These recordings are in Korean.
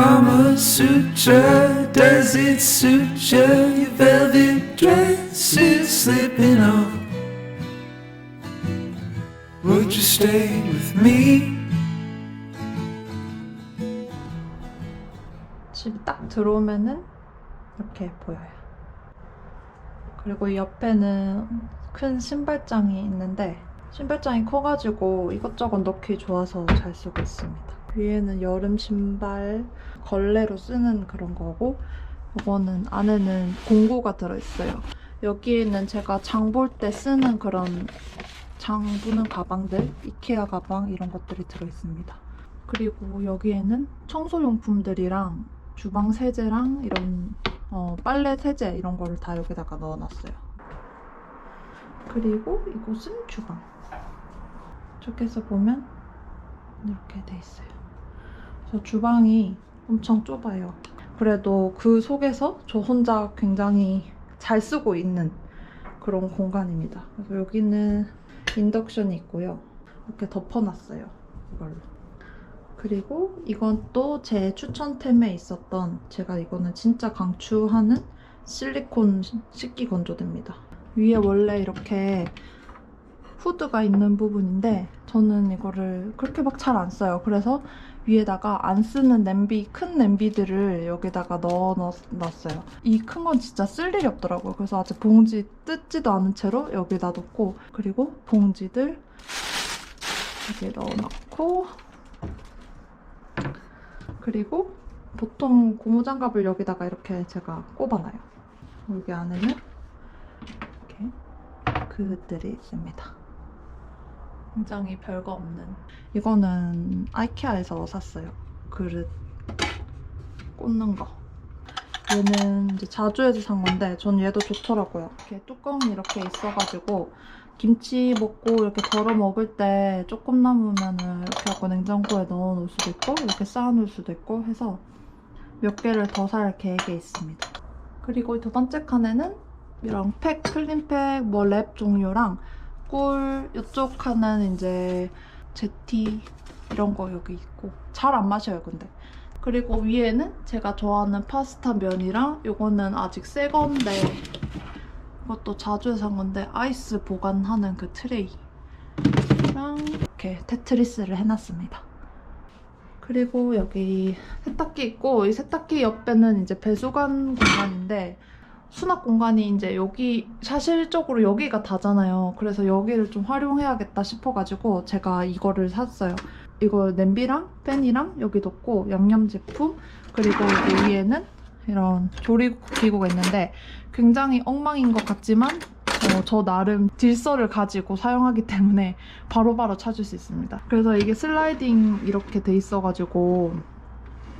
Kama Sutra, does it suit you? Your velvet dress is slipping off. Would you stay with me? 집에 딱 들어오면은 이렇게 보여요. 그리고 이 옆에는 큰 신발장이 있는데 신발장이 커가지고 이것저것 넣기 좋아서 잘 쓰고 있습니다. 위에는 여름 신발 걸레로 쓰는 그런 거고 이거는 안에는 공구가 들어있어요. 여기에는 제가 장 볼 때 쓰는 그런 장 보는 가방들, 이케아 가방 이런 것들이 들어있습니다. 그리고 여기에는 청소용품들이랑 주방 세제랑 이런 어, 빨래 세제 이런 거를 다 여기다가 넣어놨어요. 그리고 이곳은 주방. 저기서 보면 이렇게 돼 있어요. 그래서 주방이 엄청 좁아요. 그래도 그 속에서 저 혼자 굉장히 잘 쓰고 있는 그런 공간입니다. 그래서 여기는 인덕션이 있고요. 이렇게 덮어놨어요. 이걸로. 그리고 이건 또 제 추천템에 있었던 제가 이거는 진짜 강추하는 실리콘 식기 건조대입니다. 위에 원래 이렇게 후드가 있는 부분인데 저는 이거를 그렇게 막 잘 안 써요. 그래서 위에다가 안 쓰는 냄비, 큰 냄비들을 여기다가 넣어 놨어요. 이 큰 건 진짜 쓸 일이 없더라고요. 그래서 아직 봉지 뜯지도 않은 채로 여기다 놓고 그리고 봉지들 여기에 넣어놓고 그리고 보통 고무장갑을 여기다가 이렇게 제가 꼽아놔요. 여기 안에는 이렇게 그릇들이 있습니다. 굉장히 별거 없는. 이거는 아이케아에서 샀어요. 그릇 꽂는 거. 얘는 이제 자주에서 산 건데 전 얘도 좋더라고요. 이렇게 뚜껑이 이렇게 있어가지고 김치 먹고 이렇게 덜어 먹을 때 조금 남으면은 이렇게 하고 냉장고에 넣어 놓을 수도 있고 이렇게 쌓아 놓을 수도 있고 해서 몇 개를 더 살 계획에 있습니다. 그리고 이두 번째 칸에는 이런 팩, 클린팩, 뭐 랩 종류랑 꿀 이쪽 칸은 이제 제티 이런 거 여기 있고 잘 안 마셔요 근데 그리고 위에는 제가 좋아하는 파스타 면이랑 요거는 아직 새 건데 이것도 자주 산 건데 아이스 보관하는 그 트레이랑 이렇게 테트리스를 해놨습니다. 그리고 여기 세탁기 있고 이 세탁기 옆에는 이제 배수관 공간인데 수납 공간이 이제 여기 사실적으로 여기가 다잖아요. 그래서 여기를 좀 활용해야겠다 싶어가지고 제가 이거를 샀어요. 이거 냄비랑 팬이랑 여기 넣고 양념 제품 그리고 여기 위에는 이런 조리기구가 있는데 굉장히 엉망인 것 같지만 어, 저 나름 질서를 가지고 사용하기 때문에 바로바로 찾을 수 있습니다. 그래서 이게 슬라이딩 이렇게 돼 있어가지고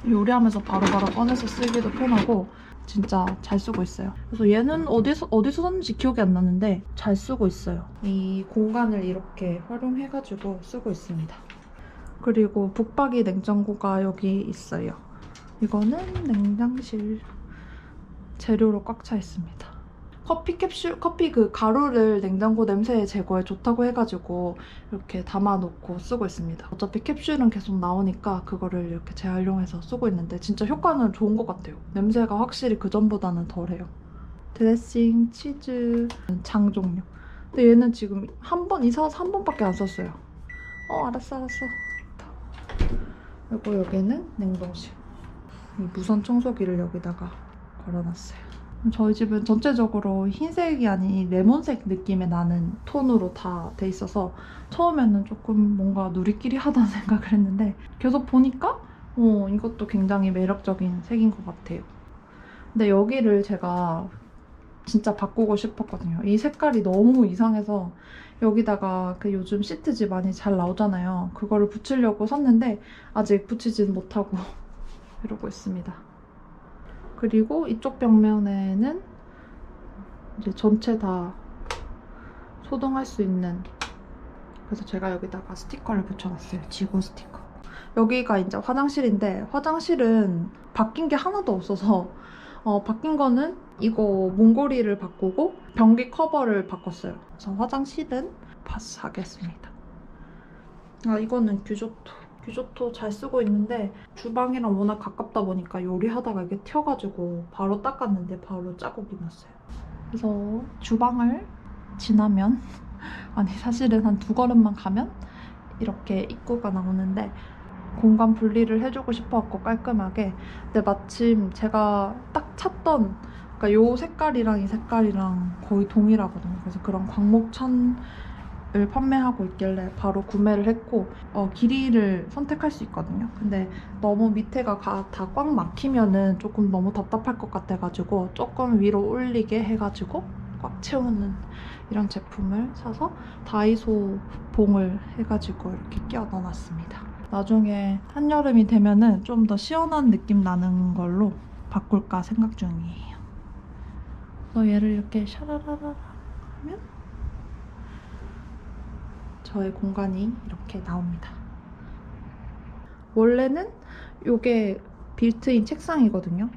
요리하면서 바로바로 꺼내서 쓰기도 편하고 진짜 잘 쓰고 있어요. 그래서 얘는 어디서 어디서 샀는지 기억이 안 나는데 잘 쓰고 있어요. 이 공간을 이렇게 활용해가지고 쓰고 있습니다. 그리고 북박이 냉장고가 여기 있어요. 이거는 냉장실 재료로 꽉 차 있습니다. 커피 캡슐, 커피 그 가루를 냉장고 냄새 제거에 좋다고 해가지고 이렇게 담아놓고 쓰고 있습니다. 어차피 캡슐은 계속 나오니까 그거를 이렇게 재활용해서 쓰고 있는데 진짜 효과는 좋은 것 같아요. 냄새가 확실히 그전보다는 덜해요. 드레싱, 치즈, 장 종류. 근데 얘는 지금 한 번 이사 와서 한 번밖에 안 썼어요. 어 알았어 알았어. 그리고 여기는 냉동실. 이 무선 청소기를 여기다가 걸어놨어요. 저희 집은 전체적으로 흰색이 아닌 레몬색 느낌의 나는 톤으로 다 돼 있어서 처음에는 조금 뭔가 누리끼리 하다는 생각을 했는데 계속 보니까 어, 이것도 굉장히 매력적인 색인 것 같아요. 근데 여기를 제가 진짜 바꾸고 싶었거든요. 이 색깔이 너무 이상해서 여기다가 그 요즘 시트지 많이 잘 나오잖아요. 그거를 붙이려고 샀는데 아직 붙이지는 못하고 이러고 있습니다. 그리고 이쪽 벽면에는 이제 전체 다 소등할 수 있는 그래서 제가 여기다가 스티커를 붙여놨어요. 지구 스티커. 여기가 이제 화장실인데 화장실은 바뀐 게 하나도 없어서 어, 바뀐 거는 이거 몽골이를 바꾸고 변기 커버를 바꿨어요. 그래서 화장실은 파스 하겠습니다. 아 이거는 규조토. 비조토 잘 쓰고 있는데 주방이랑 워낙 가깝다 보니까 요리하다가 이게 튀어가지고 바로 닦았는데 바로 자국이 났어요. 그래서 주방을 지나면 아니 사실은 한 두 걸음만 가면 이렇게 입구가 나오는데 공간 분리를 해주고 싶어갖고 깔끔하게 근데 마침 제가 딱 찾던 그러니까 요 색깔이랑 이 색깔이랑 거의 동일하거든요. 그래서 그런 광목천 을 판매하고 있길래 바로 구매를 했고 어, 길이를 선택할 수 있거든요. 근데 너무 밑에가 다 꽉 막히면은 조금 너무 답답할 것 같아가지고 조금 위로 올리게 해가지고 꽉 채우는 이런 제품을 사서 다이소 봉을 해가지고 이렇게 끼워 넣어놨습니다. 나중에 한여름이 되면은 좀 더 시원한 느낌 나는 걸로 바꿀까 생각 중이에요. 그래서 얘를 이렇게 샤라라라 하면 저의 공간이 이렇게 나옵니다. 원래는 이게 빌트인 책상이거든요.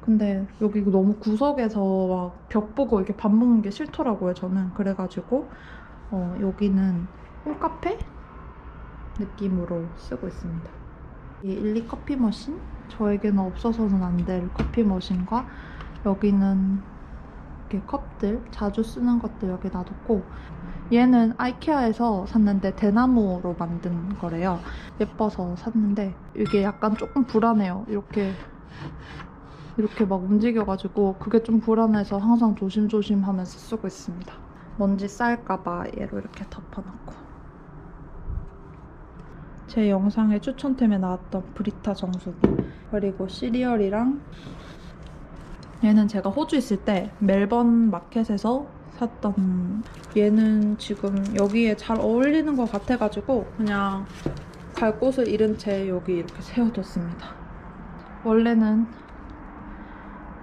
근데 여기 너무 구석에서 막 벽 보고 이렇게 밥 먹는 게 싫더라고요, 저는. 그래가지고 어, 여기는 홈카페 느낌으로 쓰고 있습니다. 이 일리 커피 머신 저에게는 없어서는 안 될 커피 머신과 여기는 이렇게 컵들 자주 쓰는 것들 여기 놔뒀고 얘는 아이케아에서 샀는데 대나무로 만든 거래요. 예뻐서 샀는데 이게 약간 조금 불안해요. 이렇게 이렇게 막 움직여가지고 그게 좀 불안해서 항상 조심조심 하면서 쓰고 있습니다. 먼지 쌓일까봐 얘로 이렇게 덮어놓고 제 영상의 추천템에 나왔던 브리타 정수기 그리고 시리얼이랑 얘는 제가 호주 있을 때 멜번 마켓에서 샀던 얘는 지금 여기에 잘 어울리는 것 같아가지고 그냥 갈 곳을 잃은 채 여기 이렇게 세워뒀습니다. 원래는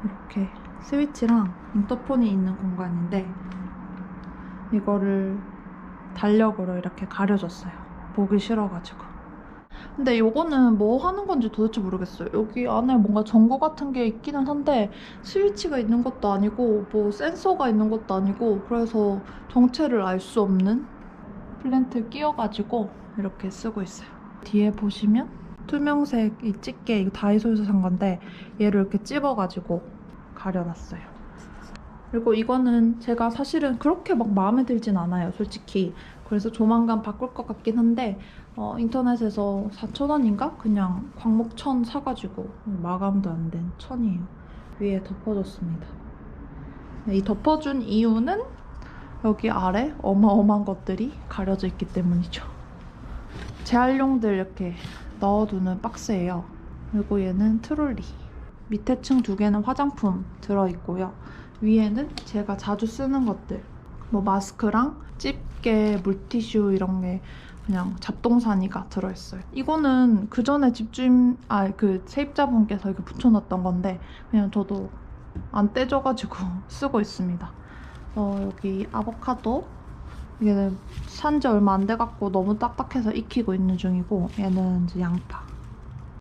이렇게 스위치랑 인터폰이 있는 공간인데 이거를 달력으로 이렇게 가려줬어요. 보기 싫어가지고. 근데 요거는 뭐 하는 건지 도대체 모르겠어요. 여기 안에 뭔가 전구 같은 게 있기는 한데 스위치가 있는 것도 아니고 뭐 센서가 있는 것도 아니고 그래서 정체를 알 수 없는 플랜트 끼워가지고 이렇게 쓰고 있어요. 뒤에 보시면 투명색 이 집게 이거 다이소에서 산 건데 얘를 이렇게 찝어가지고 가려놨어요. 그리고 이거는 제가 사실은 그렇게 막 마음에 들진 않아요, 솔직히. 그래서 조만간 바꿀 것 같긴 한데 어, 인터넷에서 4,000원인가? 그냥 광목천 사가지고 마감도 안 된 천이에요. 위에 덮어줬습니다. 이 덮어준 이유는 여기 아래 어마어마한 것들이 가려져 있기 때문이죠. 재활용들 이렇게 넣어두는 박스예요. 그리고 얘는 트롤리. 밑에 층 두 개는 화장품 들어있고요. 위에는 제가 자주 쓰는 것들. 뭐 마스크랑 집게, 물티슈 이런 게 그냥 잡동사니가 들어있어요. 이거는 그 전에 집주인, 아, 그 세입자분께서 이렇게 붙여놨던 건데, 그냥 저도 안 떼져가지고 쓰고 있습니다. 어, 여기 아보카도. 이게 산지 얼마 안 돼갖고 너무 딱딱해서 익히고 있는 중이고, 얘는 이제 양파.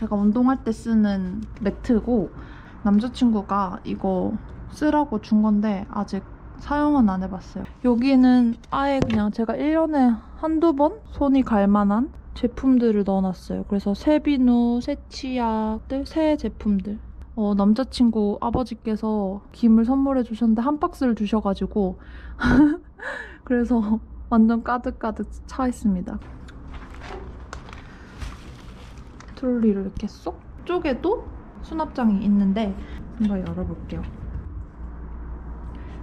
제가 운동할 때 쓰는 매트고, 남자친구가 이거 쓰라고 준 건데, 아직 사용은 안 해봤어요. 여기는 아예 그냥 제가 1년에 한두 번 손이 갈 만한 제품들을 넣어놨어요. 그래서 세비누, 새치약들, 새 제품들. 어, 남자친구 아버지께서 김을 선물해 주셨는데 한 박스를 주셔가지고 그래서 완전 가득가득 차 있습니다. 트롤리를 이렇게 쏙 쪽에도 수납장이 있는데 한번 열어볼게요.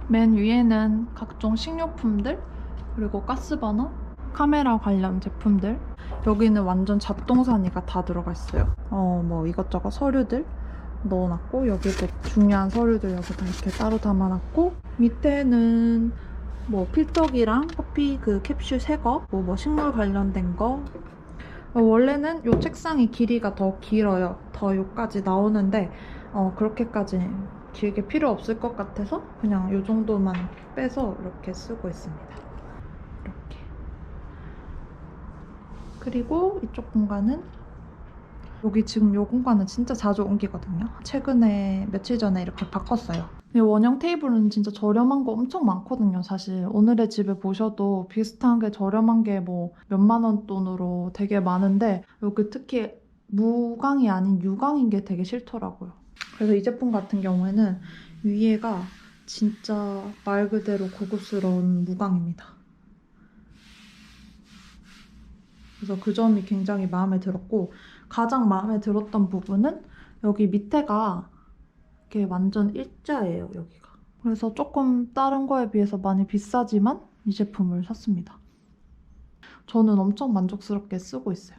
맨 위에는 각종 식료품들 그리고 가스버너, 카메라 관련 제품들 여기는 완전 잡동사니가 다 들어가 있어요. 어 뭐 이것저것 서류들 넣어놨고 여기도 중요한 서류들 여기다 이렇게 따로 담아놨고 밑에는 뭐 필터기랑 커피 그 캡슐 새거 뭐, 뭐 식물 관련된 거 어, 원래는 이 책상이 길이가 더 길어요. 더 여기까지 나오는데 어, 그렇게까지 길게 필요 없을 것 같아서 그냥 이 정도만 빼서 이렇게 쓰고 있습니다. 이렇게. 그리고 이쪽 공간은 여기 지금 요 공간은 진짜 자주 옮기거든요. 최근에 며칠 전에 이렇게 바꿨어요. 이 원형 테이블은 진짜 저렴한 거 엄청 많거든요, 사실. 오늘의 집에 보셔도 비슷한 게 저렴한 게 뭐 몇만 원 돈으로 되게 많은데 여기 특히 무광이 아닌 유광인 게 되게 싫더라고요. 그래서 이 제품 같은 경우에는 위에가 진짜 말 그대로 고급스러운 무광입니다. 그래서 그 점이 굉장히 마음에 들었고 가장 마음에 들었던 부분은 여기 밑에가 이게 완전 일자예요, 여기가. 그래서 조금 다른 거에 비해서 많이 비싸지만 이 제품을 샀습니다. 저는 엄청 만족스럽게 쓰고 있어요.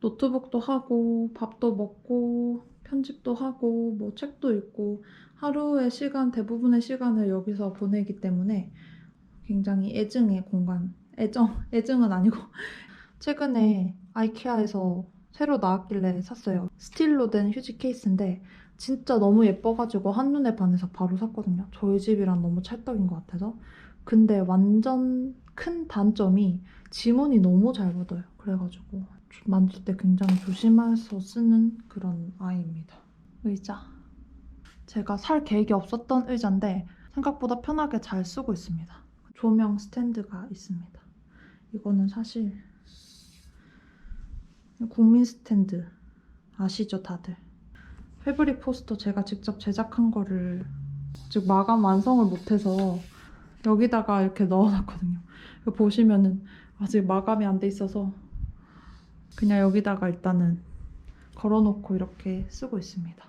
노트북도 하고 밥도 먹고 편집도 하고 뭐 책도 읽고 하루의 시간 대부분의 시간을 여기서 보내기 때문에 굉장히 애증의 공간 애정 애증은 아니고 최근에 아이케아에서 새로 나왔길래 샀어요 스틸로 된 휴지 케이스인데 진짜 너무 예뻐가지고 한눈에 반해서 바로 샀거든요 저희 집이랑 너무 찰떡인 것 같아서 근데 완전 큰 단점이 지문이 너무 잘 묻어요 그래가지고 만질 때 굉장히 조심해서 쓰는 그런 아이입니다. 의자. 제가 살 계획이 없었던 의자인데 생각보다 편하게 잘 쓰고 있습니다. 조명 스탠드가 있습니다. 이거는 사실 국민 스탠드 아시죠 다들? 패브릭 포스터 제가 직접 제작한 거를 즉 마감 완성을 못해서 여기다가 이렇게 넣어놨거든요. 보시면은 아직 마감이 안 돼 있어서 그냥 여기다가 일단은 걸어놓고 이렇게 쓰고 있습니다.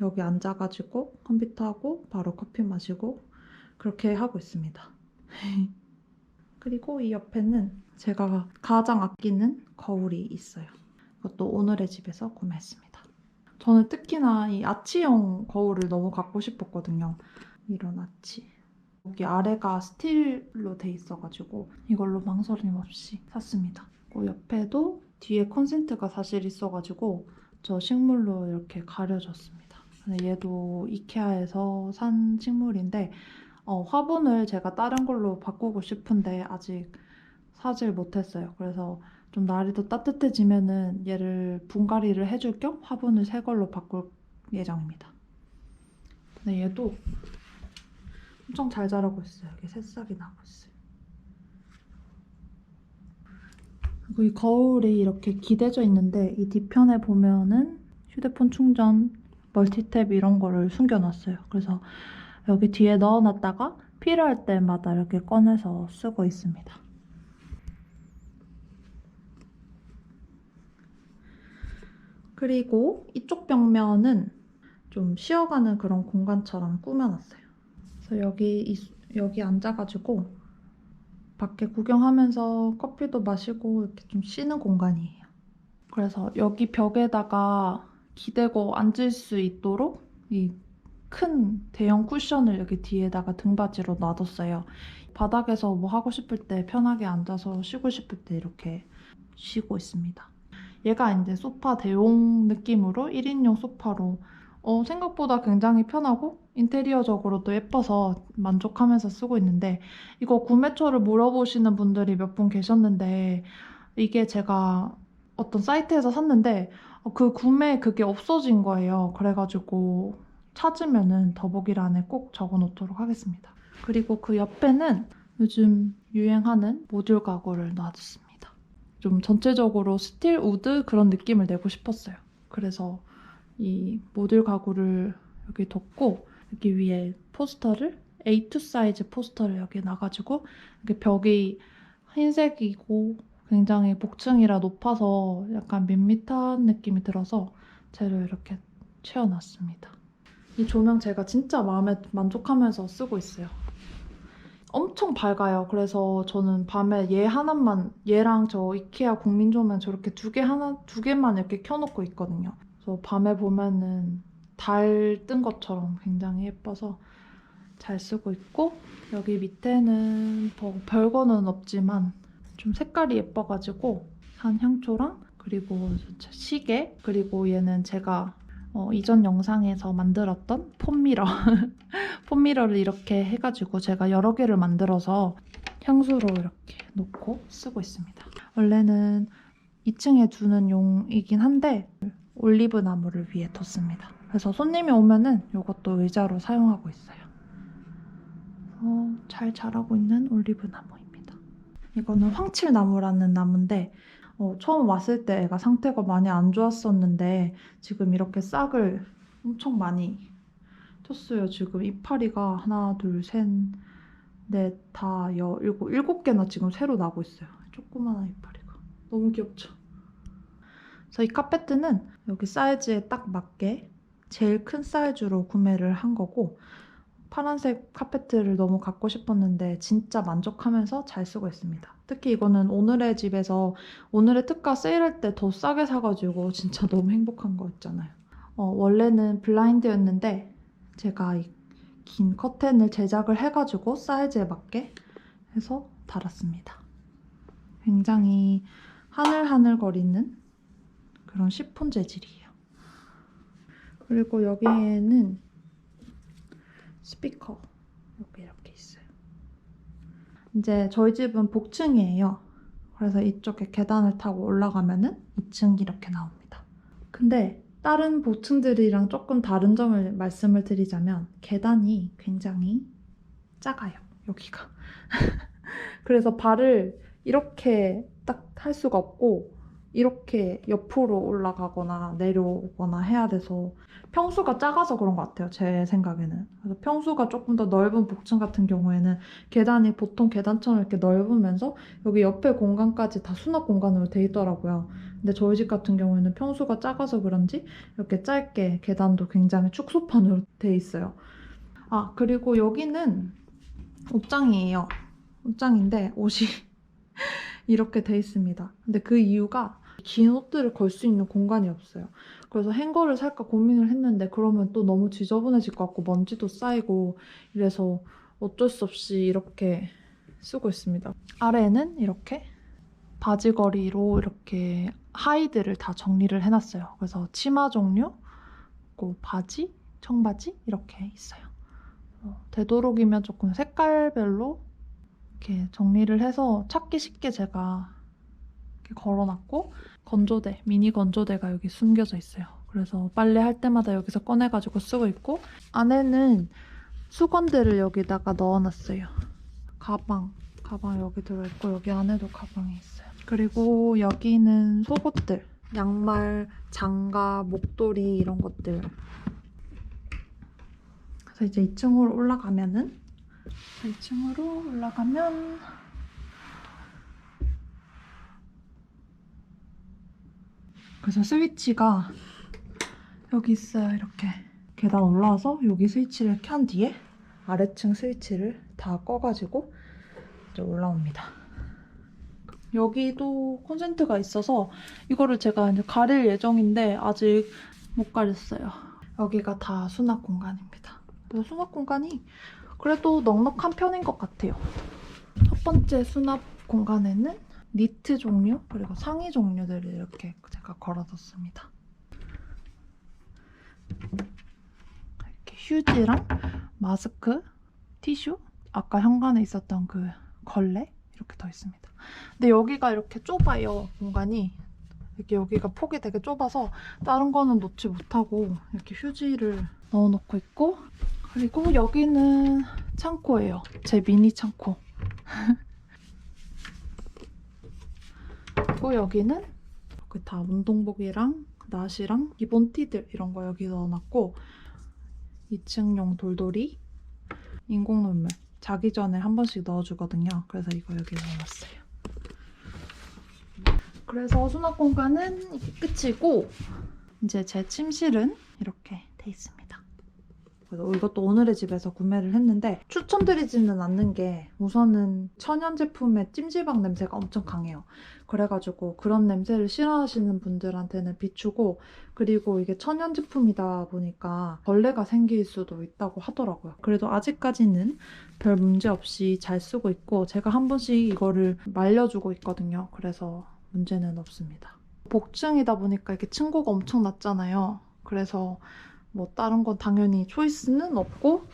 여기 앉아가지고 컴퓨터하고 바로 커피 마시고 그렇게 하고 있습니다. 그리고 이 옆에는 제가 가장 아끼는 거울이 있어요. 이것도 오늘의 집에서 구매했습니다. 저는 특히나 이 아치형 거울을 너무 갖고 싶었거든요. 이런 아치. 여기 아래가 스틸로 돼 있어가지고 이걸로 망설임 없이 샀습니다. 그 옆에도 뒤에 콘센트가 사실 있어가지고 저 식물로 이렇게 가려졌습니다. 얘도 이케아에서 산 식물인데 어, 화분을 제가 다른 걸로 바꾸고 싶은데 아직 사질 못했어요. 그래서 좀 날이 더 따뜻해지면은 얘를 분갈이를 해줄 겸 화분을 새 걸로 바꿀 예정입니다. 근데 얘도 엄청 잘 자라고 있어요. 여기 새싹이 나고 있어요. 그리고 이 거울이 이렇게 기대져 있는데 이 뒤편에 보면은 휴대폰 충전, 멀티탭 이런 거를 숨겨놨어요. 그래서 여기 뒤에 넣어놨다가 필요할 때마다 이렇게 꺼내서 쓰고 있습니다. 그리고 이쪽 벽면은 좀 쉬어가는 그런 공간처럼 꾸며놨어요. 그래서 여기 이- 여기 앉아가지고 밖에 구경하면서 커피도 마시고 이렇게 좀 쉬는 공간이에요. 그래서 여기 벽에다가 기대고 앉을 수 있도록 이 큰 대형 쿠션을 여기 뒤에다가 등받이로 놔뒀어요. 바닥에서 뭐 하고 싶을 때 편하게 앉아서 쉬고 싶을 때 이렇게 쉬고 있습니다. 얘가 이제 소파 대용 느낌으로 1인용 소파로 어, 생각보다 굉장히 편하고 인테리어적으로도 예뻐서 만족하면서 쓰고 있는데 이거 구매처를 물어보시는 분들이 몇 분 계셨는데 이게 제가 어떤 사이트에서 샀는데 어, 그 구매 그게 없어진 거예요. 그래가지고 찾으면은 더보기란에 꼭 적어 놓도록 하겠습니다. 그리고 그 옆에는 요즘 유행하는 모듈 가구를 놔뒀습니다. 좀 전체적으로 스틸 우드 그런 느낌을 내고 싶었어요. 그래서 이 모듈 가구를 여기 뒀고 여기 위에 포스터를 A2 사이즈 포스터를 여기 놔가지고 이렇게 벽이 흰색이고 굉장히 복층이라 높아서 약간 밋밋한 느낌이 들어서 쟤를 이렇게 채워놨습니다. 이 조명 제가 진짜 마음에 만족하면서 쓰고 있어요. 엄청 밝아요. 그래서 저는 밤에 얘 하나만 얘랑 저 이케아 국민 조명 저렇게 두 개 하나 두 개만 이렇게 켜놓고 있거든요. 그래서 밤에 보면은 달 뜬 것처럼 굉장히 예뻐서 잘 쓰고 있고 여기 밑에는 뭐 별거는 없지만 좀 색깔이 예뻐가지고 한 향초랑 그리고 시계 그리고 얘는 제가 어, 이전 영상에서 만들었던 폼미러 폼미러를 이렇게 해가지고 제가 여러 개를 만들어서 향수로 이렇게 놓고 쓰고 있습니다. 원래는 2층에 두는 용이긴 한데 올리브 나무를 위에 뒀습니다. 그래서 손님이 오면은 이것도 의자로 사용하고 있어요. 어, 잘 자라고 있는 올리브 나무입니다. 이거는 황칠나무라는 나무인데 어, 처음 왔을 때 애가 상태가 많이 안 좋았었는데 지금 이렇게 싹을 엄청 많이 쳤어요. 지금 이파리가 하나, 둘, 셋, 넷, 다, 여, 일곱, 일곱 개나 지금 새로 나고 있어요. 조그마한 이파리가. 너무 귀엽죠? 그래서 이 카페트는 여기 사이즈에 딱 맞게 제일 큰 사이즈로 구매를 한 거고 파란색 카페트를 너무 갖고 싶었는데 진짜 만족하면서 잘 쓰고 있습니다. 특히 이거는 오늘의 집에서 오늘의 특가 세일할 때 더 싸게 사가지고 진짜 너무 행복한 거였잖아요. 어, 원래는 블라인드였는데 제가 이긴 커튼을 제작을 해가지고 사이즈에 맞게 해서 달았습니다. 굉장히 하늘하늘 거리는 그런 시폰 재질이에요. 그리고 여기에는 스피커 여기 이렇게 있어요. 이제 저희 집은 복층이에요. 그래서 이쪽에 계단을 타고 올라가면은 2층 이렇게 나옵니다. 근데 다른 복층들이랑 조금 다른 점을 말씀을 드리자면 계단이 굉장히 작아요. 여기가. 그래서 발을 이렇게 딱 할 수가 없고 이렇게 옆으로 올라가거나 내려오거나 해야 돼서 평수가 작아서 그런 것 같아요. 제 생각에는. 그래서 평수가 조금 더 넓은 복층 같은 경우에는 계단이 보통 계단처럼 이렇게 넓으면서 여기 옆에 공간까지 다 수납 공간으로 돼 있더라고요. 근데 저희 집 같은 경우에는 평수가 작아서 그런지 이렇게 짧게 계단도 굉장히 축소판으로 돼 있어요. 아, 그리고 여기는 옷장이에요. 옷장인데 옷이 이렇게 돼 있습니다. 근데 그 이유가 긴 옷들을 걸 수 있는 공간이 없어요. 그래서 행거를 살까 고민을 했는데 그러면 또 너무 지저분해질 것 같고 먼지도 쌓이고 이래서 어쩔 수 없이 이렇게 쓰고 있습니다. 아래에는 이렇게 바지거리로 이렇게 하의들을 다 정리를 해놨어요. 그래서 치마 종류, 그리고 바지, 청바지 이렇게 있어요. 어, 되도록이면 조금 색깔별로 이렇게 정리를 해서 찾기 쉽게 제가 걸어놨고 건조대, 미니 건조대가 여기 숨겨져 있어요. 그래서 빨래할 때마다 여기서 꺼내가지고 쓰고 있고 안에는 수건들을 여기다가 넣어놨어요. 가방, 가방 여기 들어있고 여기 안에도 가방이 있어요. 그리고 여기는 속옷들, 양말, 장갑, 목도리 이런 것들. 그래서 이제 2층으로 올라가면은 2층으로 올라가면 그래서 스위치가 여기 있어요. 이렇게 계단 올라와서 여기 스위치를 켠 뒤에 아래층 스위치를 다 꺼가지고 이제 올라옵니다. 여기도 콘센트가 있어서 이거를 제가 이제 가릴 예정인데 아직 못 가렸어요. 여기가 다 수납 공간입니다. 그래서 수납 공간이 그래도 넉넉한 편인 것 같아요. 첫 번째 수납 공간에는 니트 종류 그리고 상의 종류들을 이렇게 제가 걸어뒀습니다. 이렇게 휴지랑 마스크, 티슈, 아까 현관에 있었던 그 걸레 이렇게 더 있습니다. 근데 여기가 이렇게 좁아요 공간이 이렇게 여기가 폭이 되게 좁아서 다른 거는 놓지 못하고 이렇게 휴지를 넣어놓고 있고 그리고 여기는 창고예요. 제 미니 창고. 그리고 여기는 이렇게 다 운동복이랑 나시랑 기본 티들 이런 거 여기 넣어놨고 2층용 돌돌이 인공 눈물 자기 전에 한 번씩 넣어주거든요. 그래서 이거 여기 넣어놨어요. 그래서 수납 공간은 끝이고 이제 제 침실은 이렇게 돼 있습니다. 그래서 이것도 오늘의 집에서 구매를 했는데 추천드리지는 않는 게 우선은 천연 제품의 찜질방 냄새가 엄청 강해요. 그래가지고 그런 냄새를 싫어하시는 분들한테는 비추고 그리고 이게 천연 제품이다 보니까 벌레가 생길 수도 있다고 하더라고요. 그래도 아직까지는 별 문제 없이 잘 쓰고 있고 제가 한 번씩 이거를 말려주고 있거든요. 그래서 문제는 없습니다. 복층이다 보니까 이렇게 층고가 엄청 낮잖아요. 그래서 뭐 다른 건 당연히 초이스는 없고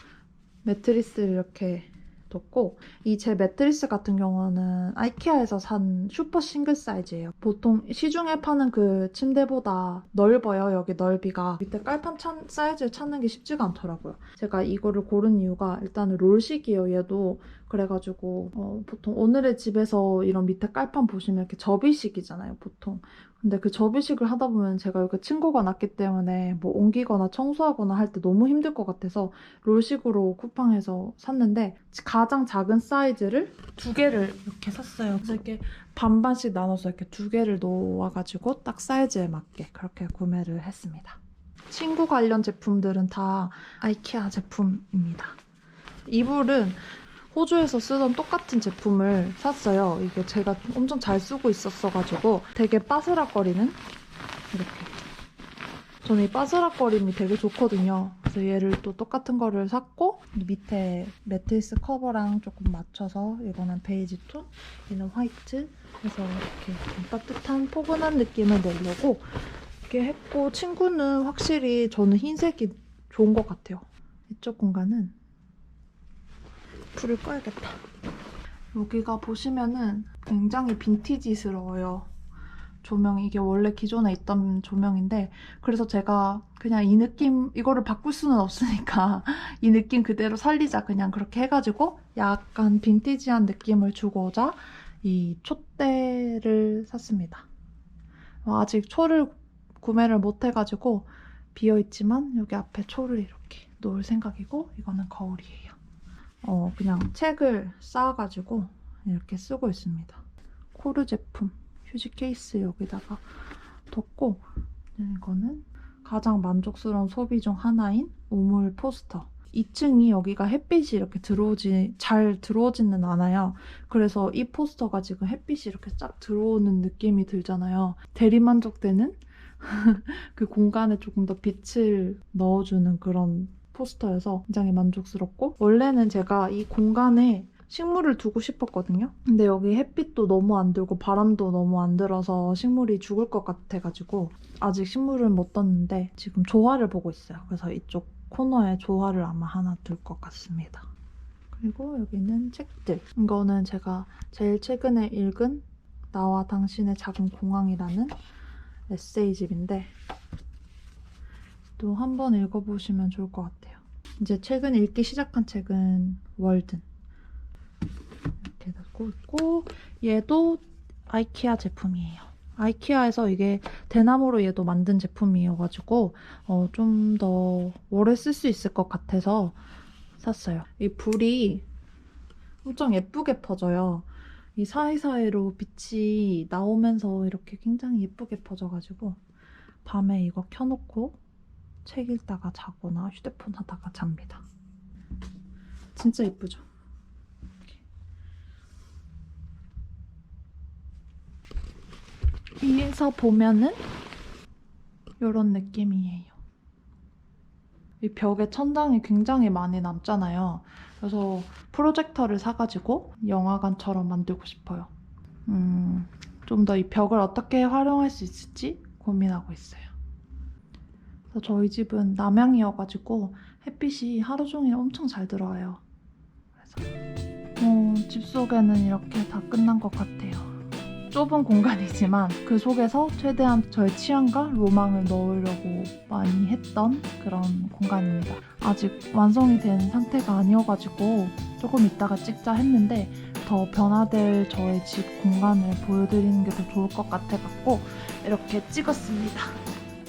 매트리스를 이렇게 뒀고 이 제 매트리스 같은 경우는 아이키아에서 산 슈퍼 싱글 사이즈예요. 보통 시중에 파는 그 침대보다 넓어요. 여기 넓이가 밑에 깔판 찬 사이즈를 찾는 게 쉽지가 않더라고요. 제가 이거를 고른 이유가 일단은 롤식이에요. 얘도 그래가지고 어, 보통 오늘의 집에서 이런 밑에 깔판 보시면 이렇게 접이식이잖아요. 보통 근데 그 접이식을 하다 보면 제가 여기 친구가 났기 때문에 뭐 옮기거나 청소하거나 할 때 너무 힘들 것 같아서 롤식으로 쿠팡에서 샀는데 가장 작은 사이즈를 두 개를 이렇게 샀어요. 그래서 이렇게 반반씩 나눠서 이렇게 두 개를 놓아가지고 딱 사이즈에 맞게 그렇게 구매를 했습니다. 친구 관련 제품들은 다 아이키아 제품입니다. 이불은 호주에서 쓰던 똑같은 제품을 샀어요. 이게 제가 엄청 잘 쓰고 있었어가지고 되게 바스락거리는 이렇게. 저는 이 바스락거림이 되게 좋거든요. 그래서 얘를 또 똑같은 거를 샀고 밑에 매트리스 커버랑 조금 맞춰서 이거는 베이지 톤, 얘는 화이트. 그래서 이렇게 좀 따뜻한 포근한 느낌을 내려고 이렇게 했고 친구는 확실히 저는 흰색이 좋은 것 같아요. 이쪽 공간은 불을 꺼야겠다. 여기가 보시면은 굉장히 빈티지스러워요. 조명이 이게 원래 기존에 있던 조명인데 그래서 제가 그냥 이 느낌 이거를 바꿀 수는 없으니까 이 느낌 그대로 살리자 그냥 그렇게 해가지고 약간 빈티지한 느낌을 주고자 이 촛대를 샀습니다. 어, 아직 초를 구매를 못 해가지고 비어 있지만 여기 앞에 초를 이렇게 놓을 생각이고 이거는 거울이에요. 어, 그냥 책을 쌓아가지고 이렇게 쓰고 있습니다. 코르 제품 휴지 케이스 여기다가 뒀고 이거는 가장 만족스러운 소비 중 하나인 우물 포스터. 2층이 여기가 햇빛이 이렇게 들어오지 잘 들어오지는 않아요. 그래서 이 포스터가 지금 햇빛이 이렇게 쫙 들어오는 느낌이 들잖아요. 대리만족되는 그 공간에 조금 더 빛을 넣어주는 그런 포스터여서 굉장히 만족스럽고 원래는 제가 이 공간에 식물을 두고 싶었거든요. 근데 여기 햇빛도 너무 안 들고 바람도 너무 안 들어서 식물이 죽을 것 같아가지고 아직 식물은 못 떴는데 지금 조화를 보고 있어요. 그래서 이쪽 코너에 조화를 아마 하나 둘 것 같습니다. 그리고 여기는 책들. 이거는 제가 제일 최근에 읽은 나와 당신의 작은 공항이라는 에세이집인데 또 한 번 읽어보시면 좋을 것 같아요. 이제 최근 읽기 시작한 책은 월든. 이렇게 넣고 있고 얘도 아이키아 제품이에요. 아이키아에서 이게 대나무로 얘도 만든 제품이어가지고 어, 좀 더 오래 쓸 수 있을 것 같아서 샀어요. 이 불이 엄청 예쁘게 퍼져요. 이 사이사이로 빛이 나오면서 이렇게 굉장히 예쁘게 퍼져가지고 밤에 이거 켜놓고 책 읽다가 자거나 휴대폰 하다가 잡니다. 진짜 예쁘죠? 위에서 보면은 이런 느낌이에요. 이 벽에 천장이 굉장히 많이 남잖아요. 그래서 프로젝터를 사가지고 영화관처럼 만들고 싶어요. 음, 좀 더 이 벽을 어떻게 활용할 수 있을지 고민하고 있어요. 그래서 저희 집은 남향이어가지고 햇빛이 하루 종일 엄청 잘 들어와요. 그래서 어, 집 속에는 이렇게 다 끝난 것 같아요. 좁은 공간이지만 그 속에서 최대한 저의 취향과 로망을 넣으려고 많이 했던 그런 공간입니다. 아직 완성이 된 상태가 아니어가지고 조금 이따가 찍자 했는데 더 변화될 저의 집 공간을 보여드리는 게 더 좋을 것 같아갖고 이렇게 찍었습니다.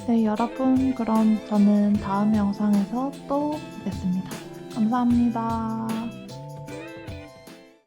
네, 여러분, 그럼 저는 다음 영상에서 또 뵙겠습니다. 감사합니다.